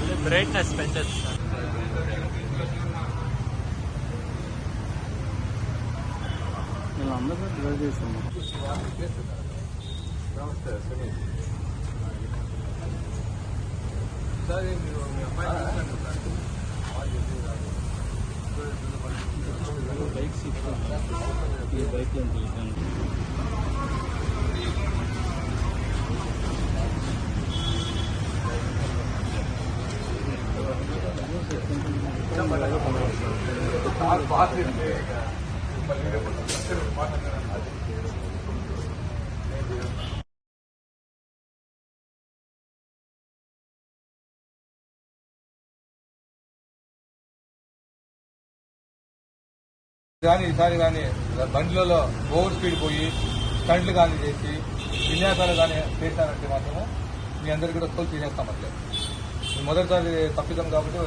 మళ్ళీ బ్రైట్నెస్ పెంచచ్చు సార్. నేను అందరూ డ్రైవ్ చేసాను బైక్ సీట్ ఈ బైక్లో వెళ్తాను కానీ ఈసారి కానీ బండిలలో ఓవర్ స్పీడ్ పోయి స్టంట్లు కానీ చేసి విన్యాసాలు కానీ చేశారంటే మాత్రము మీ అందరికీ కూడా తోలు తీసేస్తాం అట్లే మొదటిసారి తప్పిదం కాబట్టి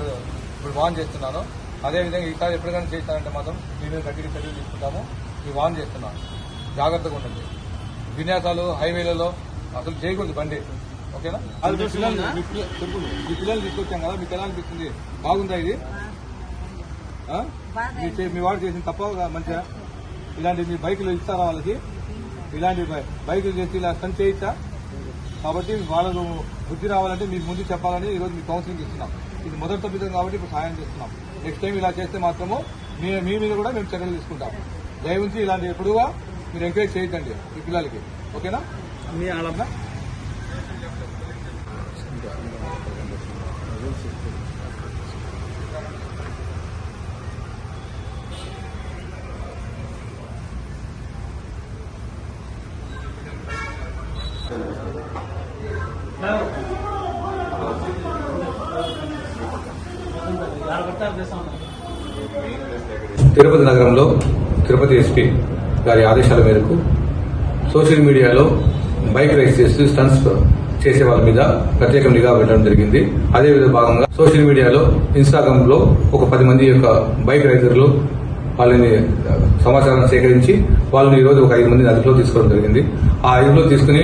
ఇప్పుడు వాన్ చేస్తున్నాను. అదేవిధంగా ఈసారి ఎప్పటికైనా చేశారంటే మాత్రం మీ మీద గట్టిగా చర్యలు తీసుకుంటాము. మీ వాన్ చేస్తున్నాను. జాగ్రత్తగా ఉండండి. విన్యాసాలు హైవేలలో అసలు చేయకూడదు బండి. ఓకేనా? అది మీ పిల్లల్ని మీ పిల్ల- చెప్పు. మీ పిల్లల్ని తీసుకొచ్చాం కదా మీకు ఎలా అనిపిస్తుంది? బాగుందా ఇది? ఆ? మీ మీ వాడు చేసిన తప్ప మంచిగా? ఇలాంటి మీ బైకులు ఇస్తారా వాళ్ళకి? ఇలాంటి బై- బైకులు చేసి ఇలా స్టంట్ చేయించా కాబట్టి వాళ్ళకు బుద్ధి రావాలంటే మీకు ముందు చెప్పాలని ఈరోజు మీకు కౌన్సిలింగ్ ఇస్తున్నాం. ఇది మొదటి తప్పిదం కాబట్టి ఇప్పుడు సాయం చేస్తున్నాం. నెక్స్ట్ టైం ఇలా చేస్తే మాత్రము మీ మీ మీద కూడా మేము చర్యలు తీసుకుంటాం దయవుంచి ఇలాంటి ఎప్పుడుగా మీరు ఎంకరేజ్ చేయొద్దండి ఈ పిల్లలకి. ఓకేనా? మీ వాళ్ళ తిరుపతి నగరంలో తిరుపతి ఎస్పీ గారి ఆదేశాల మేరకు సోషల్ మీడియాలో బైక్ రైస్ చేస్తూ స్టన్స్ చేసే వాళ్ళ మీద ప్రత్యేక నిఘా పెట్టడం జరిగింది. అదే విధ భాగంగా సోషల్ మీడియాలో ఇన్స్టాగ్రామ్లో ఒక పది మంది యొక్క బైక్ రైడర్లు వాళ్ళని సమాచారం సేకరించి వాళ్ళని ఈరోజు రోజు ఒక ఐదు మందిని అదుపులో తీసుకోవడం జరిగింది. ఆ అదుపులో తీసుకుని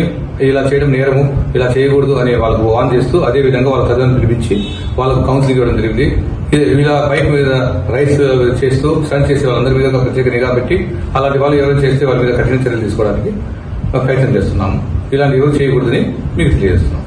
ఇలా చేయడం నేరము ఇలా చేయకూడదు అని వాళ్ళకు వాన్ చేస్తూ అదే విధంగా వాళ్ళ తల్లిదండ్రులు పిలిపించి వాళ్ళకు కౌన్సిలింగ్ ఇవ్వడం జరిగింది. ఇలా బైక్ మీద రైస్ చేస్తూ స్టన్ చేసే వాళ్ళందరి మీద ఒక ప్రత్యేక నిఘా పెట్టి అలాంటి వాళ్ళు ఎవరైనా చేస్తే వాళ్ళ మీద కఠిన చర్యలు తీసుకోవడానికి ప్రయత్నం చేస్తున్నాము. ఇలాంటి ఎవరు చేయకూడదని మీకు తెలియజేస్తున్నాం